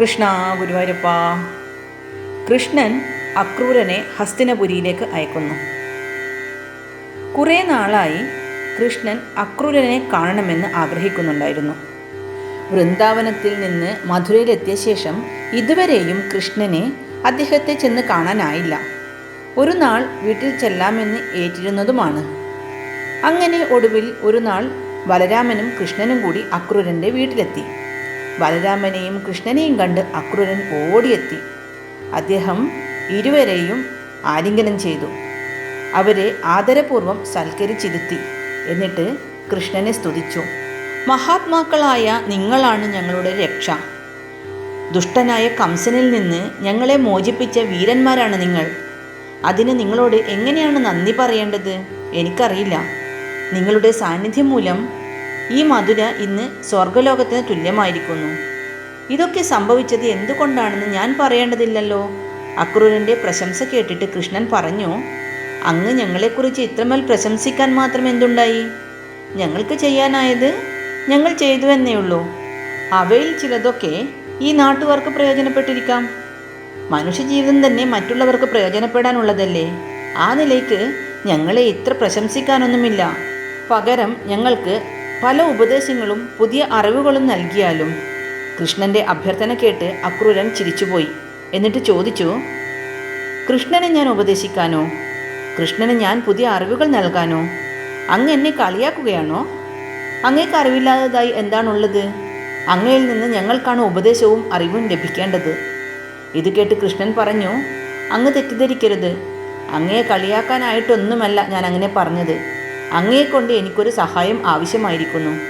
കൃഷ്ണ ഗുരുവായൂരപ്പ. കൃഷ്ണൻ അക്രൂരനെ ഹസ്തിനപുരിയിലേക്ക് അയക്കുന്നു. കുറേ നാളായി കൃഷ്ണൻ അക്രൂരനെ കാണണമെന്ന് ആഗ്രഹിക്കുന്നുണ്ടായിരുന്നു. വൃന്ദാവനത്തിൽ നിന്ന് മധുരയിലെത്തിയ ശേഷം ഇതുവരെയും കൃഷ്ണനെ അദ്ദേഹത്തെ ചെന്ന് കാണാനായില്ല. ഒരു നാൾ വീട്ടിൽ ചെല്ലാമെന്ന് ഏറ്റിരുന്നതുമാണ്. അങ്ങനെ ഒടുവിൽ ഒരു നാൾ ബലരാമനും കൃഷ്ണനും കൂടി അക്രൂരന്റെ വീട്ടിലെത്തി. ബലരാമനെയും കൃഷ്ണനെയും കണ്ട് അക്രൂരൻ ഓടിയെത്തി. അദ്ദേഹം ഇരുവരെയും ആലിംഗനം ചെയ്തു. അവരെ ആദരപൂർവം സൽക്കരിച്ചിരുത്തി. എന്നിട്ട് കൃഷ്ണനെ സ്തുതിച്ചു. മഹാത്മാക്കളായ നിങ്ങളാണ് ഞങ്ങളുടെ രക്ഷ. ദുഷ്ടനായ കംസനിൽ നിന്ന് ഞങ്ങളെ മോചിപ്പിച്ച വീരന്മാരാണ് നിങ്ങൾ. അതിന് നിങ്ങളോട് എങ്ങനെയാണ് നന്ദി പറയേണ്ടത്? എനിക്കറിയില്ല. നിങ്ങളുടെ സാന്നിധ്യം മൂലം ഈ മധുര ഇന്ന് സ്വർഗലോകത്തിന് തുല്യമായിരിക്കുന്നു. ഇതൊക്കെ സംഭവിച്ചത് എന്തുകൊണ്ടാണെന്ന് ഞാൻ പറയേണ്ടതില്ലല്ലോ? അക്രൂരന്റെ പ്രശംസ കേട്ടിട്ട് കൃഷ്ണൻ പറഞ്ഞു അങ്ങ് ഞങ്ങളെക്കുറിച്ച് ഇത്രമേൽ പ്രശംസിക്കാൻ മാത്രം എന്തുണ്ടായി? ഞങ്ങൾക്ക് ചെയ്യാനായത് ഞങ്ങൾ ചെയ്തു എന്നേ ഉള്ളൂ. അവയിൽ ചിലതൊക്കെ ഈ നാട്ടുകാർക്ക് പ്രയോജനപ്പെട്ടിരിക്കാം. മനുഷ്യജീവിതം തന്നെ മറ്റുള്ളവർക്ക് പ്രയോജനപ്പെടാനുള്ളതല്ലേ? ആ നിലയ്ക്ക് ഞങ്ങളെ ഇത്ര പ്രശംസിക്കാനൊന്നുമില്ല. പകരം ഞങ്ങൾക്ക് പല ഉപദേശങ്ങളും പുതിയ അറിവുകളും നൽകിയാലും കൃഷ്ണന്റെ അഭ്യർത്ഥന കേട്ട് അക്രൂരൻ ചിരിച്ചുപോയി. എന്നിട്ട് ചോദിച്ചു കൃഷ്ണനെ ഞാൻ ഉപദേശിക്കാനോ? കൃഷ്ണന് ഞാൻ പുതിയ അറിവുകൾ നൽകാനോ? അങ്ങ് എന്നെ കളിയാക്കുകയാണോ? അങ്ങേക്ക് അറിവില്ലാത്തതായി എന്താണുള്ളത്? അങ്ങയിൽ നിന്ന് ഞങ്ങൾക്കാണ് ഉപദേശവും അറിവും ലഭിക്കേണ്ടത്. ഇത് കേട്ട് കൃഷ്ണൻ പറഞ്ഞു അങ്ങ് തെറ്റിദ്ധരിക്കരുത്. അങ്ങയെ കളിയാക്കാനായിട്ടൊന്നുമല്ല ഞാൻ അങ്ങനെ പറഞ്ഞത്. അങ്ങയെ കൊണ്ട് എനിക്കൊരു സഹായം ആവശ്യമായിരിക്കുന്നു.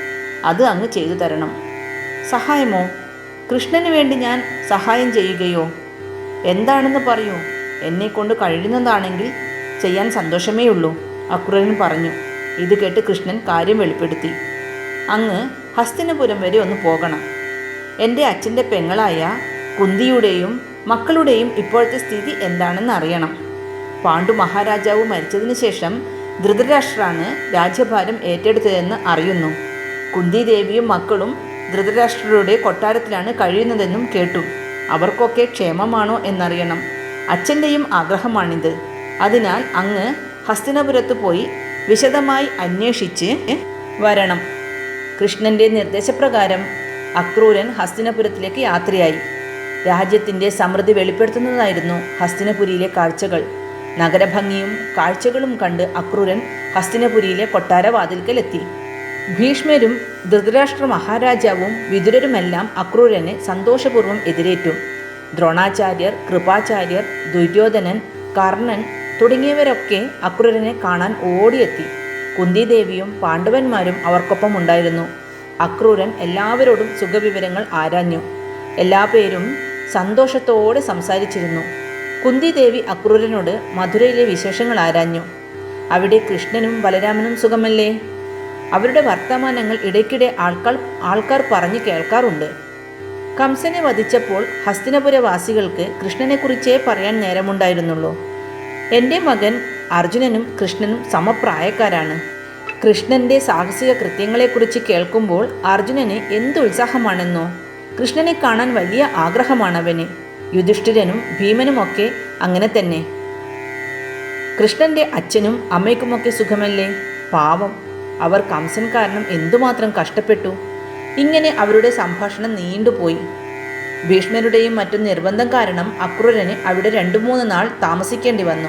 അത് അങ്ങ് ചെയ്തു തരണം. സഹായമോ? കൃഷ്ണന് വേണ്ടി ഞാൻ സഹായം ചെയ്യുകയോ? എന്താണെന്ന് പറയൂ. എന്നെക്കൊണ്ട് കഴിയുന്നതാണെങ്കിൽ ചെയ്യാൻ സന്തോഷമേ ഉള്ളൂ അക്രൂരൻ പറഞ്ഞു. ഇത് കേട്ട് കൃഷ്ണൻ കാര്യം വെളിപ്പെടുത്തി. അങ്ങ് ഹസ്തിനപുരം വരെ ഒന്ന് പോകണം. എന്റെ അച്ഛന്റെ പെങ്ങളായ കുന്തിയുടെയും മക്കളുടെയും ഇപ്പോഴത്തെ സ്ഥിതി എന്താണെന്ന് അറിയണം. പാണ്ഡു മഹാരാജാവ് മരിച്ചതിന് ശേഷം ധൃതരാഷ്ട്രാണ് രാജ്യഭാരം ഏറ്റെടുത്തതെന്ന് അറിയുന്നു. കുന്തി ദേവിയും മക്കളും ധൃതരാഷ്ട്രരുടെ കൊട്ടാരത്തിലാണ് കഴിയുന്നതെന്നും കേട്ടു. അവർക്കൊക്കെ ക്ഷേമമാണോ എന്നറിയണം. അച്ഛന്റെയും ആഗ്രഹമാണിത്. അതിനാൽ അങ്ങ് ഹസ്തിനപുരത്ത് പോയി വിശദമായി അന്വേഷിച്ച് വരണം. കൃഷ്ണന്റെ നിർദ്ദേശപ്രകാരം അക്രൂരൻ ഹസ്തിനപുരത്തിലേക്ക് യാത്രയായി. രാജ്യത്തിന്റെ സമൃദ്ധി വെളിപ്പെടുത്തുന്നതായിരുന്നു ഹസ്തിനപുരിയിലെ കാഴ്ചകൾ. നഗരഭംഗിയും കാഴ്ചകളും കണ്ട് അക്രൂരൻ ഹസ്തിനപുരിയിലെ കൊട്ടാരവാതിൽക്കലെത്തി. ഭീഷ്മരും ധൃതരാഷ്ട്ര മഹാരാജാവും വിതുരരുമെല്ലാം അക്രൂരനെ സന്തോഷപൂർവം എതിരേറ്റു. ദ്രോണാചാര്യർ കൃപാചാര്യർ ദുര്യോധനൻ കർണൻ തുടങ്ങിയവരൊക്കെ അക്രൂരനെ കാണാൻ ഓടിയെത്തി. കുന്തിദേവിയും പാണ്ഡവന്മാരും അവർക്കൊപ്പം ഉണ്ടായിരുന്നു. അക്രൂരൻ എല്ലാവരോടും സുഖവിവരങ്ങൾ ആരാഞ്ഞു. എല്ലാ പേരും സന്തോഷത്തോടെ സംസാരിച്ചിരുന്നു. കുന്തിദേവി അക്രൂരനോട് മധുരയിലെ വിശേഷങ്ങൾ ആരാഞ്ഞു. അവിടെ കൃഷ്ണനും ബലരാമനും സുഖമല്ലേ? അവരുടെ വർത്തമാനങ്ങൾ ഇടയ്ക്കിടെ ആൾക്കാർ ആൾക്കാർ പറഞ്ഞു കേൾക്കാറുണ്ട്. കംസനെ വധിച്ചപ്പോൾ ഹസ്തിനപുരവാസികൾക്ക് കൃഷ്ണനെക്കുറിച്ചേ പറയാൻ നേരമുണ്ടായിരുന്നുള്ളൂ. എന്റെ മകൻ അർജുനനും കൃഷ്ണനും സമപ്രായക്കാരാണ്. കൃഷ്ണന്റെ സാഹസിക കൃത്യങ്ങളെക്കുറിച്ച് കേൾക്കുമ്പോൾ അർജുനന് എന്ത് ഉത്സാഹമാണെന്നോ കൃഷ്ണനെ കാണാൻ വലിയ ആഗ്രഹമാണവന്. യുധിഷ്ഠിരനും ഭീമനുമൊക്കെ അങ്ങനെ തന്നെ. കൃഷ്ണന്റെ അച്ഛനും അമ്മയ്ക്കുമൊക്കെ സുഖമല്ലേ? പാവം. അവർ കംസൻ കാരണം എന്തുമാത്രം കഷ്ടപ്പെട്ടു? ഇങ്ങനെ അവരുടെ സംഭാഷണം നീണ്ടുപോയി. ഭീഷ്മരുടെയും മറ്റും നിർബന്ധം കാരണം അക്രൂരന് അവിടെ രണ്ടു മൂന്ന് നാൾ താമസിക്കേണ്ടി വന്നു.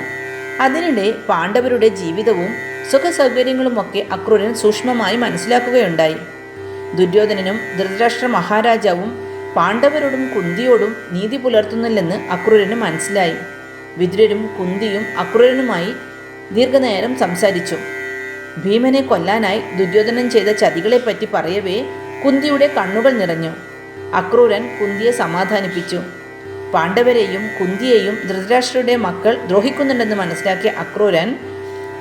അതിനിടെ പാണ്ഡവരുടെ ജീവിതവും സുഖസൗകര്യങ്ങളുമൊക്കെ അക്രൂരൻ സൂക്ഷ്മമായി മനസ്സിലാക്കുകയുണ്ടായി. ദുര്യോധനനും ധൃതരാഷ്ട്ര മഹാരാജാവും പാണ്ഡവരോടും കുന്തിയോടും നീതി പുലർത്തുന്നില്ലെന്ന് അക്രൂരന് മനസ്സിലായി. വിതുരരും കുന്തിയും അക്രൂരനുമായി ദീർഘനേരം സംസാരിച്ചു. ഭീമനെ കൊല്ലാനായി ദുര്യോധനം ചെയ്ത ചതികളെപ്പറ്റി പറയവേ കുന്തിയുടെ കണ്ണുകൾ നിറഞ്ഞു. അക്രൂരൻ കുന്തിയെ സമാധാനിപ്പിച്ചു. പാണ്ഡവരെയും കുന്തിയെയും ധൃതരാഷ്ട്രയുടെ മക്കൾ ദ്രോഹിക്കുന്നുണ്ടെന്ന് മനസ്സിലാക്കിയ അക്രൂരൻ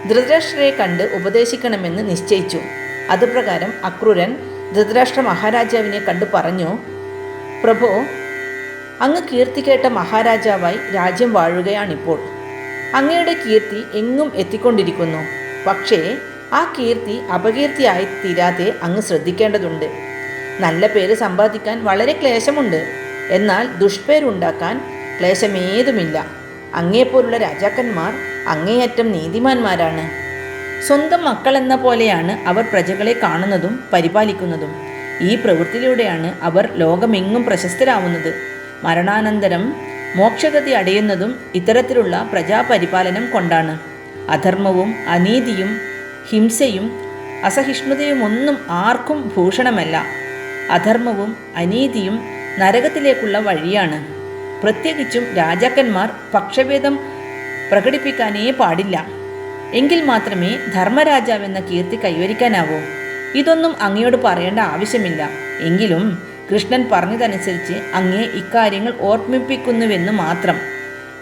ധൃതരാഷ്ട്രയെ കണ്ട് ഉപദേശിക്കണമെന്ന് നിശ്ചയിച്ചു. അതുപ്രകാരം അക്രൂരൻ ധൃതരാഷ്ട്ര മഹാരാജാവിനെ കണ്ടു പറഞ്ഞു പ്രഭു അങ്ങ് കീർത്തി കേട്ട മഹാരാജാവായി രാജ്യം വാഴുകയാണിപ്പോൾ. അങ്ങയുടെ കീർത്തി എങ്ങും എത്തിക്കൊണ്ടിരിക്കുന്നു. പക്ഷേ ആ കീർത്തി അപകീർത്തിയായി തീരാതെ അങ്ങ് ശ്രദ്ധിക്കേണ്ടതുണ്ട്. നല്ല പേര് സമ്പാദിക്കാൻ വളരെ ക്ലേശമുണ്ട്. എന്നാൽ ദുഷ്പേരുണ്ടാക്കാൻ ക്ലേശമേതുമില്ല. അങ്ങേപ്പോലുള്ള രാജാക്കന്മാർ അങ്ങേയറ്റം നീതിമാന്മാരാണ്. സ്വന്തം മക്കളെന്ന പോലെയാണ് അവർ പ്രജകളെ കാണുന്നതും പരിപാലിക്കുന്നതും. ഈ പ്രവൃത്തിയിലൂടെയാണ് അവർ ലോകമെങ്ങും പ്രശസ്തരാവുന്നത്. മരണാനന്തരം മോക്ഷഗതി അടയുന്നതും ഇത്തരത്തിലുള്ള പ്രജാപരിപാലനം കൊണ്ടാണ്. അധർമ്മവും അനീതിയും ഹിംസയും അസഹിഷ്ണുതയുമൊന്നും ആർക്കും ഭൂഷണമല്ല. അധർമ്മവും അനീതിയും നരകത്തിലേക്കുള്ള വഴിയാണ്. പ്രത്യേകിച്ചും രാജാക്കന്മാർ പക്ഷഭേദം പ്രകടിപ്പിക്കാനേ പാടില്ല. എങ്കിൽ മാത്രമേ ധർമ്മരാജാവെന്ന കീർത്തി കൈവരിക്കാനാവൂ. ഇതൊന്നും അങ്ങയോട് പറയേണ്ട ആവശ്യമില്ല. എങ്കിലും കൃഷ്ണൻ പറഞ്ഞതനുസരിച്ച് അങ്ങേ ഇക്കാര്യങ്ങൾ ഓർമ്മിപ്പിക്കുന്നുവെന്ന് മാത്രം.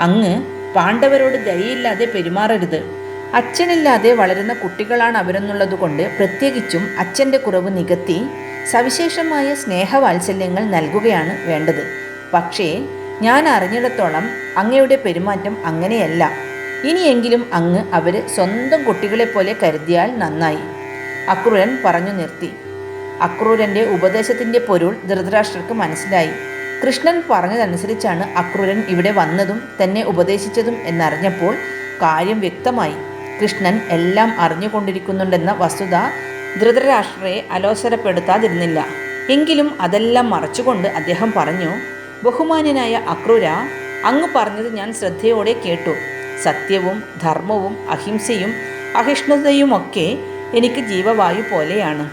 അങ്ങ് പാണ്ഡവരോട് ദയയില്ലാതെ പെരുമാറരുത്. അച്ഛനില്ലാതെ വളരുന്ന കുട്ടികളാണ് അവരെന്നുള്ളതുകൊണ്ട് പ്രത്യേകിച്ചും അച്ഛന്റെ കുറവ് നികത്തി സവിശേഷമായ സ്നേഹവാത്സല്യങ്ങൾ നൽകുകയാണ് വേണ്ടത്. പക്ഷേ ഞാൻ അറിഞ്ഞിടത്തോളം അങ്ങയുടെ പെരുമാറ്റം അങ്ങനെയല്ല. ഇനിയെങ്കിലും അങ്ങ് അവരെ സ്വന്തം കുട്ടികളെപ്പോലെ കരുതിയാൽ നന്നായി. അക്രൂരൻ പറഞ്ഞു നിർത്തി. അക്രൂരന്റെ ഉപദേശത്തിന്റെ പൊരുൾ ധൃതരാഷ്ട്രർക്ക് മനസ്സിലായി. കൃഷ്ണൻ പറഞ്ഞതനുസരിച്ചാണ് അക്രൂരൻ ഇവിടെ വന്നതും തന്നെ ഉപദേശിച്ചതും എന്നറിഞ്ഞപ്പോൾ കാര്യം വ്യക്തമായി. കൃഷ്ണൻ എല്ലാം അറിഞ്ഞുകൊണ്ടിരിക്കുന്നുണ്ടെന്ന വസ്തുത ധൃതരാഷ്ട്രയെ അലോസരപ്പെടുത്താതിരുന്നില്ല. എങ്കിലും അതെല്ലാം മറച്ചുകൊണ്ട് അദ്ദേഹം പറഞ്ഞു ബഹുമാന്യനായ അക്രൂര അങ്ങ് പറഞ്ഞത് ഞാൻ ശ്രദ്ധയോടെ കേട്ടു. സത്യവും ധർമ്മവും അഹിംസയും അഹിഷ്ണുതയുമൊക്കെ എനിക്ക് ജീവവായു പോലെയാണ്.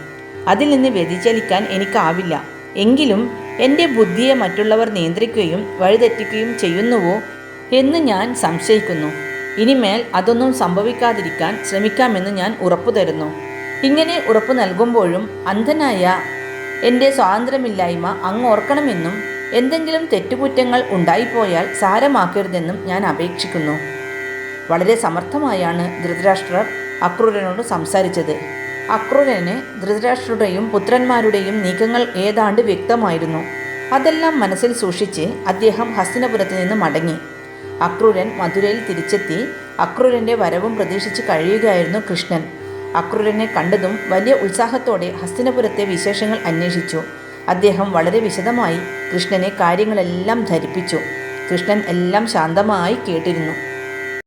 അതിൽ നിന്ന് വ്യതിചലിക്കാൻ എനിക്കാവില്ല. എങ്കിലും എന്റെ ബുദ്ധിയെ മറ്റുള്ളവർ നിയന്ത്രിക്കുകയും വഴിതെറ്റിക്കുകയും ചെയ്യുന്നുവോ എന്ന് ഞാൻ സംശയിക്കുന്നു. ഇനിമേൽ അതൊന്നും സംഭവിക്കാതിരിക്കാൻ ശ്രമിക്കാമെന്ന് ഞാൻ ഉറപ്പു തരുന്നു. ഇങ്ങനെ ഉറപ്പ് നൽകുമ്പോഴും അന്ധനായ എന്റെ സ്വാതന്ത്ര്യമില്ലായ്മ അങ്ങ് ഓർക്കണമെന്നും എന്തെങ്കിലും തെറ്റുകുറ്റങ്ങൾ ഉണ്ടായിപ്പോയാൽ സാരമാക്കരുതെന്നും ഞാൻ അപേക്ഷിക്കുന്നു. വളരെ സമർത്ഥമായാണ് ധൃതരാഷ്ട്രർ അക്രൂരനോട് സംസാരിച്ചത്. അക്രൂരന് ധൃതരാഷ്ട്രരുടെയും പുത്രന്മാരുടെയും നീക്കങ്ങൾ ഏതാണ്ട് വ്യക്തമായിരുന്നു. അതെല്ലാം മനസ്സിൽ സൂക്ഷിച്ച് അദ്ദേഹം ഹസ്തിനപുരത്ത് നിന്ന് മടങ്ങി. അക്രൂരൻ മധുരയിൽ തിരിച്ചെത്തി അക്രൂരന്റെ വരവും പ്രതീക്ഷിച്ച് കഴിയുകയായിരുന്നു കൃഷ്ണൻ. അക്രൂരനെ കണ്ടതും വലിയ ഉത്സാഹത്തോടെ ഹസ്തിനപുരത്തെ വിശേഷങ്ങൾ അന്വേഷിച്ചു. അദ്ദേഹം വളരെ വിശദമായി കൃഷ്ണനെ കാര്യങ്ങളെല്ലാം ധരിപ്പിച്ചു. കൃഷ്ണൻ എല്ലാം ശാന്തമായി കേട്ടിരുന്നു.